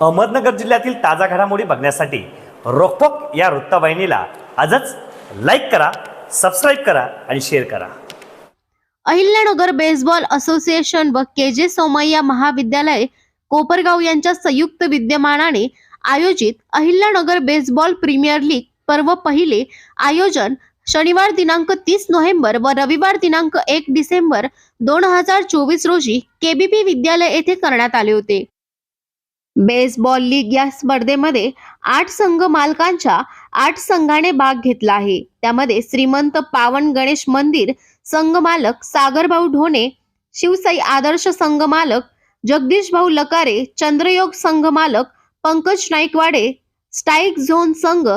अहमदनगर जिल्ह्यातील ताजा घडामोडी बघण्यासाठी रोकटोक या वृत्तवाहिनीला आजच लाईक करा सबस्क्राईब करा आणि शेअर करा. अहिल्यानगर बेसबॉल असोसिएशन व के जे सोमय्या महाविद्यालय कोपरगाव यांच्या संयुक्त विद्यमानाने आयोजित अहिल्यानगर बेसबॉल प्रीमियर लीग पर्व पहिले आयोजन शनिवार दिनांक तीस नोव्हेंबर व रविवार दिनांक एक डिसेंबर दोन हजार चोवीस रोजी केबीपी विद्यालय येथे करण्यात आले होते. बेसबॉल लीग या स्पर्धेमध्ये आठ संघ मालकांच्या आठ संघाने भाग घेतला आहे. त्यामध्ये श्रीमंत पावन गणेश मंदिर संघ मालक सागरभाऊ ढोणे शिवसाई आदर्श संघमालक जगदीश भाऊ लकारे चंद्रयोग संघ मालक पंकज नाईकवाडे स्टाईक झोन संघ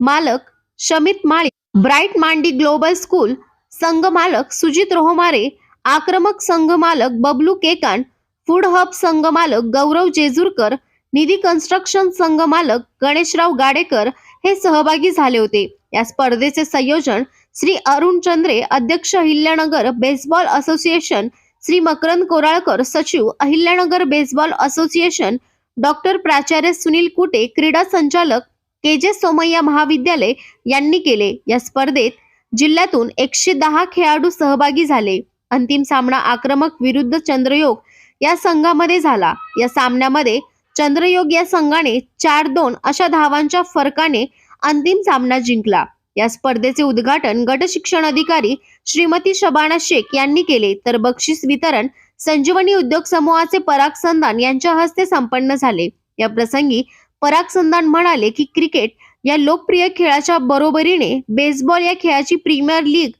मालक शमित माळी ब्राईट मांडी ग्लोबल स्कूल संघ मालक सुजित रोहमारे आक्रमक संघ मालक बबलू केकान फूड हब संघमालक गौरव जेजूरकर निधी कन्स्ट्रक्शन संघमालक गणेशराव गाडेकर हे सहभागी झाले होते. या स्पर्धेचे संयोजन श्री अरुण चंद्रे अध्यक्ष अहिल्यानगर बेसबॉल असोसिएशन श्री मकरंद कोराळकर सचिव अहिल्यानगर बेसबॉल असोसिएशन डॉक्टर प्राचार्य सुनील कुटे क्रीडा संचालक के जे सोमय्या महाविद्यालय यांनी केले. या स्पर्धेत जिल्ह्यातून एकशे दहा खेळाडू सहभागी झाले. अंतिम सामना आक्रमक विरुद्ध चंद्रयोग या संघामध्ये झाला. या सामन्यामध्ये चंद्रयोग या संघाने चार दोन अशा धावांच्या फरकाने अंतिम सामना जिंकला. या स्पर्धेचे उद्घाटन गट शिक्षण अधिकारी श्रीमती शबाना शेख यांनी केले. तर बक्षीस वितरण संजीवनी उद्योग समूहाचे पराग संधान यांच्या हस्ते संपन्न झाले. या प्रसंगी पराग संधान म्हणाले की क्रिकेट या लोकप्रिय खेळाच्या बरोबरीने बेसबॉल या खेळाची प्रीमियर लीग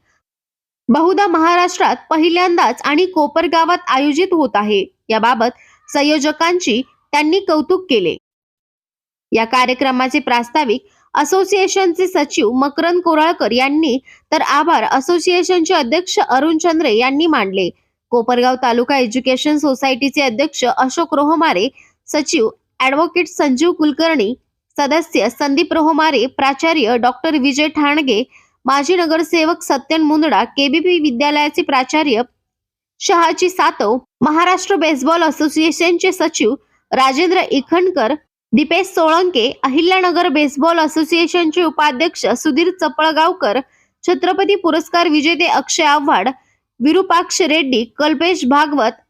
बहुधा महाराष्ट्रात पहिल्यांदाच आणि कोपरगावात आयोजित होत आहे. याबाबत संयोजकांची त्यांनी कौतुक केले. या कार्यक्रमाचे प्रास्ताविक असोसिएशनचे सचिव मकरंद कोराळकर यांनी तर आभार असोसिएशनचे अध्यक्ष अरुण चंद्रे यांनी मांडले कोपरगाव तालुका एज्युकेशन सोसायटीचे अध्यक्ष अशोक रोहमारे सचिव ॲडव्होकेट संजीव कुलकर्णी सदस्य संदीप रोहमारे प्राचार्य डॉक्टर विजय ठाणगे माजी नगरसेवक सत्यन मुंदडा केबीपी विद्यालयाचे प्राचार्य शहाजी सातव महाराष्ट्र बेसबॉल असोसिएशनचे सचिव राजेंद्र इखणकर दीपेश सोळंके अहिल्यानगर बेसबॉल असोसिएशनचे उपाध्यक्ष सुधीर चपळगावकर छत्रपती पुरस्कार विजेते अक्षय आव्हाड विरुपाक्ष रेड्डी कल्पेश भागवत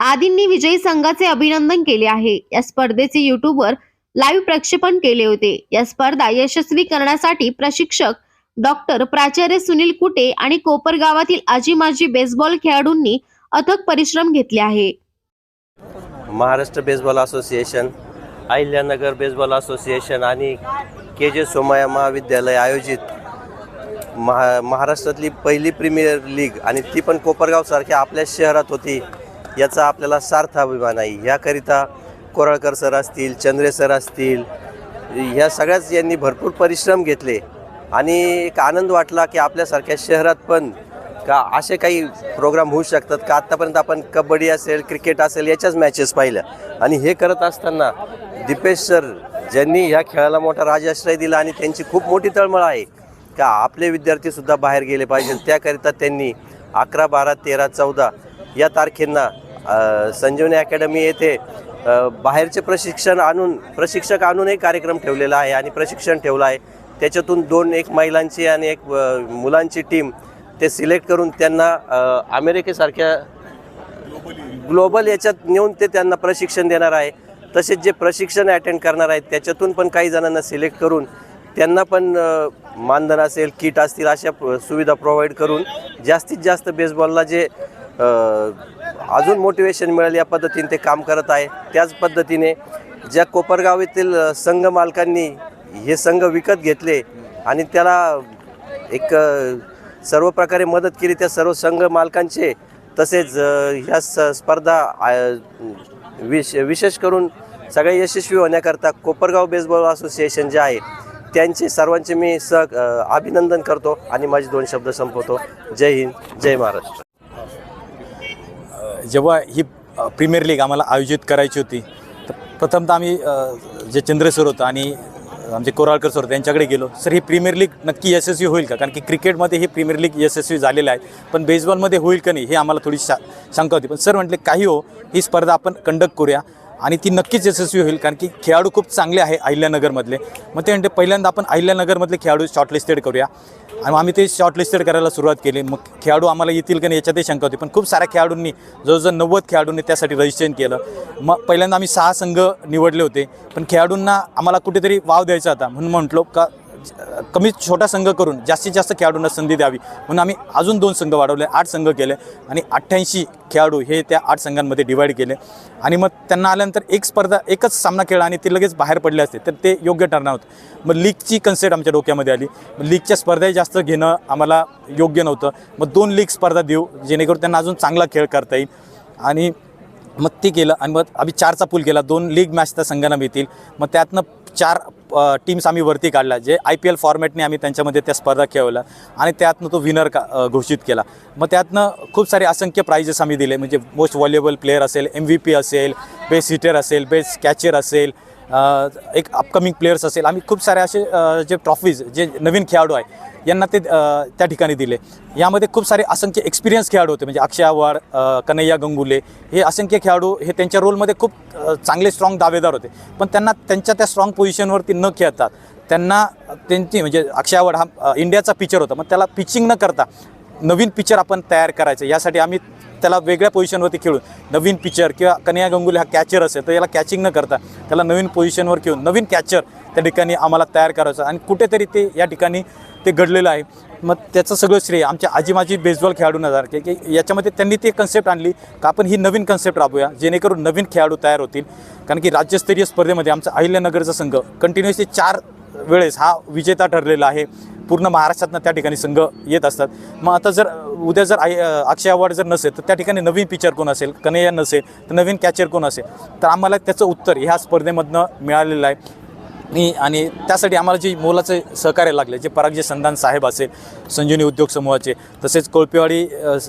आदींनी विजयी संघाचे अभिनंदन केले आहे. या स्पर्धेचे युट्यूबवर लाईव्ह प्रक्षेपण केले होते. या स्पर्धा यशस्वी करण्यासाठी प्रशिक्षक डॉक्टर प्राचार्य सुनील कुटे आणि कोपरगावातील आजी माजी बेसबॉल खेळाडूंनी अथक परिश्रम घेतले आहे. Maharashtra baseball association Ahilyanagar baseball association आणि के जे सोमाया महाविद्यालय आयोजित महा महाराष्ट्रातली पहिली प्रीमियर लीग आणि ती पण कोपरगावसारख्या आपल्या शहरात होती याचा आपल्याला सार्थ अभिमान आहे. याकरिता कोराळकर सर असतील चंद्रे सर असतील ह्या सगळ्याच यांनी भरपूर परिश्रम घेतले आणि एक आनंद वाटला की आपल्यासारख्या शहरात पण का असे काही प्रोग्राम होऊ शकतात का? आत्तापर्यंत आपण कबड्डी असेल क्रिकेट असेल याच्याच मॅचेस पाहिल्या आणि हे करत असताना दीपेश सर ज्यांनी ह्या खेळाला मोठा राजाश्रय दिला आणि त्यांची खूप मोठी तळमळ आहे का आपले विद्यार्थीसुद्धा बाहेर गेले पाहिजे. त्याकरिता त्यांनी अकरा बारा तेरा चौदा या तारखेंना संजीवनी अकॅडमी येथे बाहेरचे प्रशिक्षण आणून प्रशिक्षक आणूनही कार्यक्रम ठेवलेला आहे आणि प्रशिक्षण ठेवलं आहे. त्याच्यातून दोन एक महिलांची आणि एक मुलांची टीम ते सिलेक्ट करून त्यांना अमेरिकेसारख्या ग्लोबल याच्यात नेऊन ते त्यांना प्रशिक्षण देणार आहे. तसेच जे प्रशिक्षण अटेंड करणार आहेत त्याच्यातून पण काही जणांना सिलेक्ट करून त्यांना पण मानधन असेल किट असतील अशा सुविधा प्रोव्हाइड करून जास्तीत जास्त बेसबॉलला जे अजून मोटिवेशन मिळेल या पद्धतीने ते काम करत आहे. त्याच पद्धतीने ज्या कोपरगाव येथील संघ मालकांनी हे संघ विकत घेतले आणि त्याला एक सर्व प्रकारे मदत केली त्या सर्व संघ मालकांचे तसेच ह्या स स्पर्धा विश विशेष करून सगळे यशस्वी होण्याकरता कोपरगाव बेसबॉल असोसिएशन जे आहे त्यांचे सर्वांचे मी स अभिनंदन करतो आणि माझे दोन शब्द संपवतो. जय हिंद जय महाराष्ट्र. जेव्हा ही प्रीमियर लीग आम्हाला आयोजित करायची होती तर प्रथमतः आम्ही जे चंद्रे होतं आणि आमचे कोराळकर सर त्यांच्याकडे गेलो. सर ही प्रीमियर लीग नक्की यशस्वी होईल का? कारण की क्रिकेटमध्ये ही प्रीमियर लीग यशस्वी झालेलं आहे. पण बेसबॉलमध्ये होईल का नाही हे आम्हाला थोडी शा शंका होती. पण सर म्हटले काही हो ही स्पर्धा आपण कंडक्ट करूया. आणि ती नक्कीच यशस्वी होईल कारण की खेळाडू खूप चांगले आहे अहिल्यानगरमधले. मग ते म्हणते पहिल्यांदा आपण अहिल्यानगरमधले खेळाडू शॉर्टलिस्टेड करूया. आणि आम्ही ते शॉर्टलिस्टेड करायला सुरुवात केली. मग खेळाडू आम्हाला येतील का नाही याच्यातही शंका होती पण खूप साऱ्या खेळाडूंनी जवळजवळ नव्वद खेळाडूंनी त्यासाठी रजिस्ट्रेशन केलं. मग पहिल्यांदा आम्ही सहा संघ निवडले होते पण खेळाडूंना आम्हाला कुठेतरी वाव द्यायचा होता. म्हणून म्हटलो का कमी छोटा संघ करून जास्तीत जास्त खेळाडूंना संधी द्यावी. म्हणून आम्ही अजून दोन संघ वाढवले आठ संघ केले आणि अठ्ठ्याऐंशी खेळाडू हे त्या आठ संघांमध्ये डिवाईड केले. आणि मग त्यांना आल्यानंतर एक स्पर्धा एकच सामना खेळला आणि ते लगेच बाहेर पडले असते तर ते योग्य ठरणार होतं. मग लीगची कन्सेप्ट आमच्या डोक्यामध्ये आली. मग लीगच्या स्पर्धाही जास्त घेणं आम्हाला योग्य नव्हतं. मग दोन लीग स्पर्धा देऊ जेणेकरून त्यांना अजून चांगला खेळ करता येईल. आणि मग ते केलं आणि मग आम्ही चारचा पूल केला. दोन लीग मॅच त्या संघांना मिळतील. मग त्यातनं चार टीम्स आम्ही वरती काढल्या जे आय पी एल फॉर्मॅटने आम्ही त्यांच्यामध्ये त्या स्पर्धा खेळवल्या आणि त्यातनं तो विनर का घोषित केला. मग त्यातनं खूप सारे असंख्य प्राइजेस आम्ही दिले म्हणजे मोस्ट वॉल्युएबल प्लेअर असेल एम व्ही पी असेल बेस्ट हिटर असेल बेस्ट कॅचर असेल एक अपकमिंग प्लेयर्स असेल. आम्ही खूप सारे असे जे ट्रॉफीज जे नवीन खेळाडू आहे यांना ते त्या ठिकाणी दिले. यामध्ये खूप सारे असंख्य एक्सपिरियन्स खेळाडू होते. म्हणजे अक्षय आव्हाड कन्हैया गंगुले हे असंख्य खेळाडू हे त्यांच्या रोलमध्ये खूप चांगले स्ट्रॉंग दावेदार होते. पण त्यांना त्यांच्या त्या स्ट्रॉंग पोझिशनवरती न खेळतात त्यांना त्यांची म्हणजे अक्षय आव्हाड हा इंडियाचा पिचर होता. मग त्याला पिचिंग न करता नवीन पिक्चर आपण तयार करायचं. यासाठी आम्ही त्याला वेगळ्या पोझिशनवरती खेळून नवीन पिचर किंवा कन्या गंगुली हा कॅचर असेल तर याला कॅचिंग न करता त्याला नवीन पोझिशनवर खेळून नवीन कॅचर त्या ठिकाणी आम्हाला तयार करायचं आणि कुठेतरी ते या ठिकाणी ते घडलेलं आहे. मग त्याचं सगळं श्रेय आमच्या आजीमाजी बेसबॉल खेळाडूंना जाणार. की की याच्यामध्ये त्यांनी ती कन्सेप्ट आणली का आपण ही नवीन कन्सेप्ट राबूया जेणेकरून नवीन खेळाडू तयार होतील. कारण की राज्यस्तरीय स्पर्धेमध्ये आमचा अहिल्यानगरचा संघ कंटिन्युअसली चार वेळेस हा विजेता ठरलेला आहे. पूर्ण महाराष्ट्रातनं त्या ठिकाणी संघ येत असतात. मग आता जर उद्या जर आय अक्षय अवॉर्ड जर नसेल तर त्या ठिकाणी नवीन पिक्चर कोण असेल? कन्हैया नसेल तर नवीन कॅचर कोण असेल? तर आम्हाला त्याचं उत्तर ह्या स्पर्धेमधनं मिळालेलं आहे. आणि आणि त्यासाठी आम्हाला जे मोलाचे सहकार्य लागले जे परागजी संधान साहेब असेल संजीवनी उद्योग समूहाचे तसेच कोळपेवाडी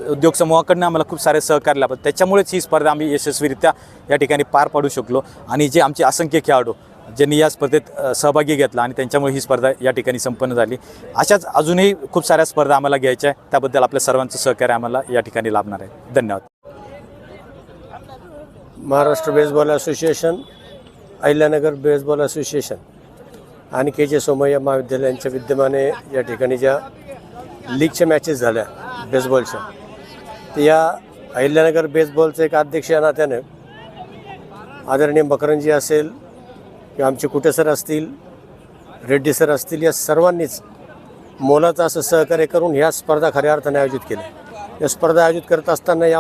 उद्योग समूहाकडनं आम्हाला खूप सारे सहकार्य लाभत त्याच्यामुळेच ही स्पर्धा आम्ही यशस्वीरित्या या ठिकाणी पार पाडू शकलो. आणि जे आमचे असंख्य खेळाडू ज्यांनी या स्पर्धेत सहभागी घेतला आणि त्यांच्यामुळे ही स्पर्धा या ठिकाणी संपन्न झाली. अशाच अजूनही खूप साऱ्या स्पर्धा आम्हाला घ्यायच्या आहेत. त्याबद्दल आपल्या सर्वांचं सहकार्य आम्हाला या ठिकाणी लाभणार आहे. धन्यवाद. Maharashtra baseball association Ahilyanagar baseball association आणि के जे सोमय्या महाविद्यालयांच्या विद्यमाने या ठिकाणी ज्या लीगच्या मॅचेस झाल्या बेसबॉलच्या तर या अहिल्यानगर बेसबॉलचं एक अध्यक्ष या नात्यानं आदरणीय मकरंजी असेल किंवा आमचे कुटे सर असतील रेड्डी सर असतील या सर्वांनीच मोलाचं असं सहकार्य करून ह्या स्पर्धा खऱ्या अर्थाने आयोजित केल्या. या स्पर्धा आयोजित करत असताना या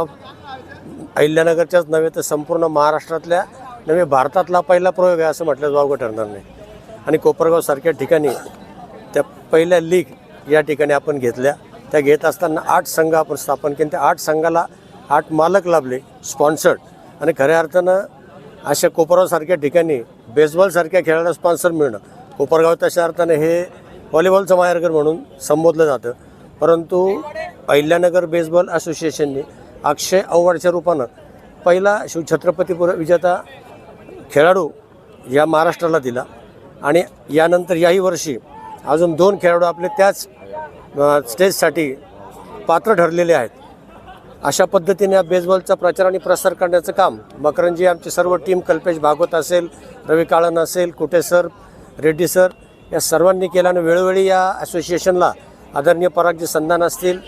अहिल्यानगरच्याच नव्हे तर संपूर्ण महाराष्ट्रातल्या नव्हे भारतातला पहिला प्रयोग आहे असं म्हटलं वावगं ठरणार नाही. आणि कोपरगावसारख्या ठिकाणी त्या पहिल्या लीग या ठिकाणी आपण घेतल्या. त्या घेत असताना आठ संघ आपण स्थापन केले. त्या आठ संघाला आठ मालक लाभले स्पॉन्सर्ड. आणि खऱ्या अर्थानं अशा कोपरगावसारख्या ठिकाणी बेसबॉलसारख्या खेळाला स्पॉन्सर मिळणं. कोपरगाव तशा अर्थाने हे व्हॉलीबॉलचं माहेरघर म्हणून संबोधलं जातं. परंतु अहिल्यानगर बेसबॉल असोसिएशनने अक्षय अव्वाडच्या रूपानं पहिला शिवछत्रपती पुर विजेता खेळाडू या महाराष्ट्राला दिला. आणि यानंतर याही वर्षी अजून दोन खेळाडू आपले त्याच स्टेजसाठी पात्र ठरलेले आहेत. अशा पद्धतीने या बेसबॉलचा प्रचार आणि प्रसार करण्याचं काम. मकरंजी आमची सर्व टीम कल्पेश भागवत असेल रवी काळन असेल कुटे सर रेड्डी सर या सर्वांनी केलं आणि वेळोवेळी या असोसिएशनला आदरणीय परागजी संधान असतील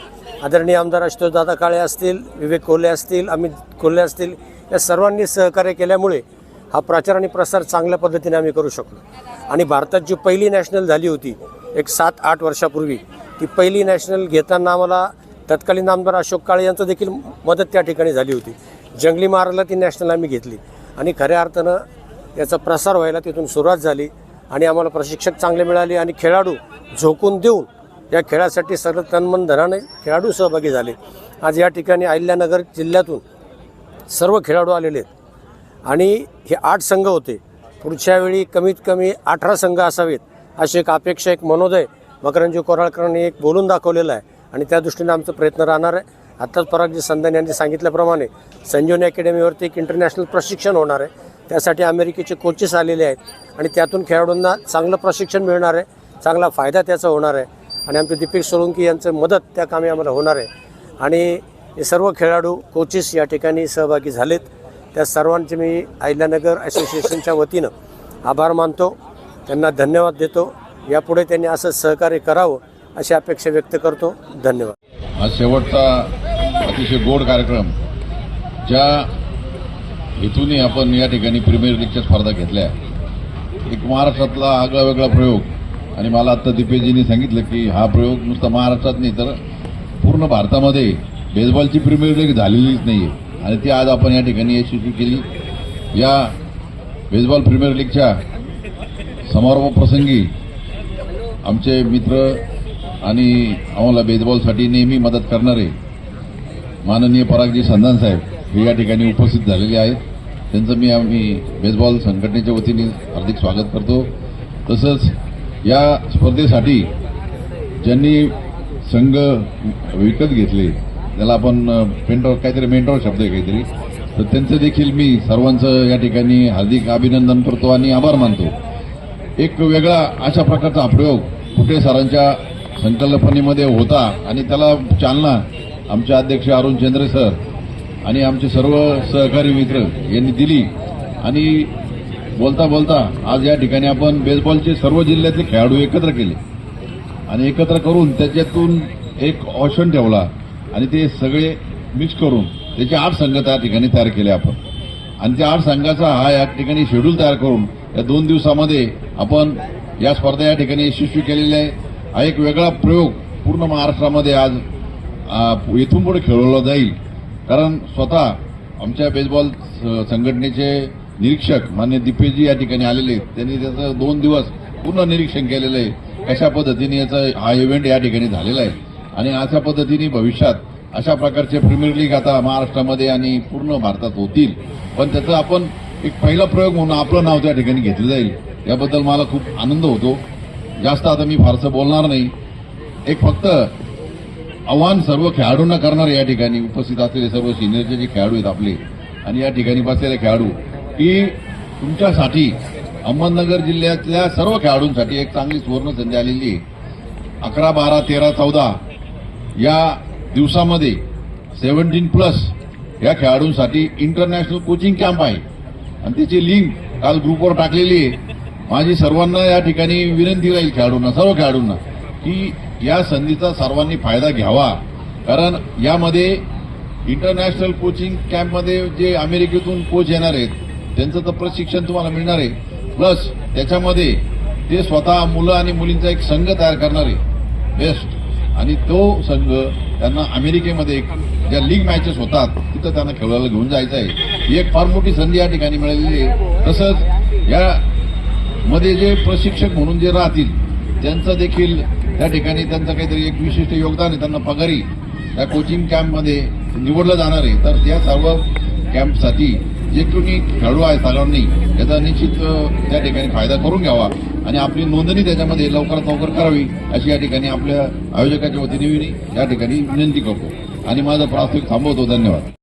आदरणीय आमदार आशुतोष काळे असतील विवेक कोल्हे असतील अमित कोल्हे असतील या सर्वांनी सहकार्य केल्यामुळे हा प्रचार आणि प्रसार चांगल्या पद्धतीने आम्ही करू शकलो. आणि भारतात जी पहिली नॅशनल झाली होती एक सात आठ वर्षापूर्वी ती पहिली नॅशनल घेताना आम्हाला तत्कालीन आमदार अशोक काळे यांचं देखील मदत त्या ठिकाणी झाली होती. जंगली महाराजला ती नॅशनल आम्ही घेतली. आणि खऱ्या अर्थानं याचा प्रसार व्हायला तिथून सुरुवात झाली आणि आम्हाला प्रशिक्षक चांगले मिळाले आणि खेळाडू झोकून देऊन या खेळासाठी सर्व तन्मन धनाने खेळाडू सहभागी झाले. आज या ठिकाणी अहिल्यानगर जिल्ह्यातून सर्व खेळाडू आलेले आहेत. आणि हे आठ संघ होते. पुढच्या वेळी कमीत कमी अठरा संघ असावेत अशी एक अपेक्षा एक मनोदय मकरंजी कोराळकरांनी एक बोलून दाखवलेला आहे. आणि त्या दृष्टीने आमचा प्रयत्न राहणार आहे. आत्ताच परागजी संधान यांनी सांगितल्याप्रमाणे संजीवनी अकॅडमीवरती एक इंटरनॅशनल प्रशिक्षण होणार आहे. त्यासाठी अमेरिकेचे कोचेस आलेले आहेत. आणि त्यातून खेळाडूंना चांगलं प्रशिक्षण मिळणार आहे. चांगला फायदा त्याचा होणार आहे. आणि आमचे दीपिक सोळंकी यांचं मदत त्या कामी आम्हाला होणार आहे. आणि हे सर्व खेळाडू कोचेस या ठिकाणी सहभागी झालेत. त्या सर्वांचे मी अहिल्यानगर असोसिएशनच्या वतीनं आभार मानतो. त्यांना धन्यवाद देतो. यापुढे त्यांनी असं सहकार्य करावं अशी अपेक्षा व्यक्त करतो. धन्यवाद. हा शेवटचा अतिशय गोड कार्यक्रम ज्या हेतूने आपण या ठिकाणी प्रीमियर लीगच्या स्पर्धा घेतल्या. एक महाराष्ट्रातला आगळा वेगळा प्रयोग आणि मला आत्ता दिपेजींनी सांगितलं की हा प्रयोग नुसता महाराष्ट्रात नाही तर पूर्ण भारतामध्ये बेसबॉलची प्रीमियर लीग झालेलीच नाही आणि ती आज आपण या ठिकाणी यशस्वी केली. या बेसबॉल प्रीमियर लीगच्या समारोपाप्रसंगी आमचे मित्र आणि आम्हाला बेसबॉलसाठी नेहमी मदत करणारे माननीय परागजी संधान साहेब हे या ठिकाणी उपस्थित झालेले आहेत. त्यांचं मी आम्ही बेसबॉल संघटनेच्या वतीने हार्दिक स्वागत करतो. तसंच या स्पर्धेसाठी ज्यांनी संघ विकत घेतले त्याला आपण पेंटॉर काहीतरी मेंटॉर शब्द आहे काहीतरी तर त्यांचं देखील मी सर्वांचं या ठिकाणी हार्दिक अभिनंदन करतो आणि आभार मानतो. एक वेगळा अशा प्रकारचा हा प्रयोग कुठे सरांच्या संकल्पनेमध्ये होता आणि त्याला चालना आमचे अध्यक्ष अरुण चंद्रे सर आणि आमचे सर्व सहकारी मित्र यांनी दिली. आणि बोलता बोलता आज या ठिकाणी आपण बेसबॉलचे सर्व जिल्ह्यातले खेळाडू एकत्र केले. आणि एकत्र करून त्याच्यातून एक ऑप्शन ठेवला आणि ते सगळे मिक्स करून त्याचे आठ संघ त्या ठिकाणी तयार केले आपण. आणि त्या आठ संघाचा हा या ठिकाणी शेड्यूल तयार करून या दोन दिवसामध्ये आपण या स्पर्धा या ठिकाणी यशस्वी केलेल्या आहे. हा एक वेगळा प्रयोग पूर्ण महाराष्ट्रामध्ये आज इथून पुढे खेळवला जाईल. कारण स्वतः आमच्या बेसबॉल संघटनेचे निरीक्षक मान्य दिपेशजी या ठिकाणी आलेले आहेत. त्यांनी त्याचं दोन दिवस पूर्ण निरीक्षण केलेलं आहे. कशा पद्धतीने याचा हा इव्हेंट या ठिकाणी झालेला आहे. आणि अशा पद्धतीने भविष्यात अशा प्रकारचे प्रीमियर लीग आता महाराष्ट्रामध्ये आणि पूर्ण भारतात होतील. पण त्याचा आपण एक पहिला प्रयोग म्हणून आपलं नाव त्या ठिकाणी घेतलं जाईल. याबद्दल मला खूप आनंद होतो. जास्त आता मी फारसं बोलणार नाही. एक फक्त आव्हान सर्व खेळाडूंना करणार या ठिकाणी उपस्थित असलेले सर्व सिनियरचे जे खेळाडू आहेत आपले आणि या ठिकाणी बसलेले खेळाडू की तुमच्यासाठी अहमदनगर जिल्ह्यातल्या सर्व खेळाडूंसाठी एक चांगली सुवर्ण संधी आलेली आहे. अकरा बारा तेरा चौदा या दिवसामध्ये सेव्हन्टीन प्लस या खेळाडूंसाठी इंटरनॅशनल कोचिंग कॅम्प आहे. आणि त्याची लिंक काल ग्रुपवर टाकलेली आहे. माझी सर्वांना या ठिकाणी विनंती राहील खेळाडूंना सर्व खेळाडूंना की या संधीचा सर्वांनी फायदा घ्यावा. कारण यामध्ये इंटरनॅशनल कोचिंग कॅम्पमध्ये जे अमेरिकेतून कोच येणार आहेत त्यांचं तर प्रशिक्षण तुम्हाला मिळणार आहे. प्लस त्याच्यामध्ये ते स्वतः मुलं आणि मुलींचा एक संघ तयार करणार आहे. बेस्ट आणि तो संघ त्यांना अमेरिकेमध्ये ज्या लीग मॅचेस होतात तिथं त्यांना खेळायला घेऊन जायचं आहे. ही एक फार मोठी संधी या ठिकाणी मिळालेली आहे. तसंच या मध्ये जे प्रशिक्षक म्हणून जे राहतील त्यांचं देखील त्या ठिकाणी त्यांचं काहीतरी एक विशिष्ट योगदान आहे. त्यांना पगारी त्या कोचिंग कॅम्पमध्ये निवडलं जाणार आहे. तर त्या सर्व कॅम्पसाठी जे कोणी खेळाडू आहे सर्वांनी याचा निश्चित त्या ठिकाणी फायदा करून घ्यावा. आणि आपली नोंदणी त्याच्यामध्ये लवकरात लवकर करावी अशी या ठिकाणी आपल्या आयोजकाच्या वतीने या ठिकाणी विनंती करतो. आणि माझं प्राथमिक थांबवतो. धन्यवाद.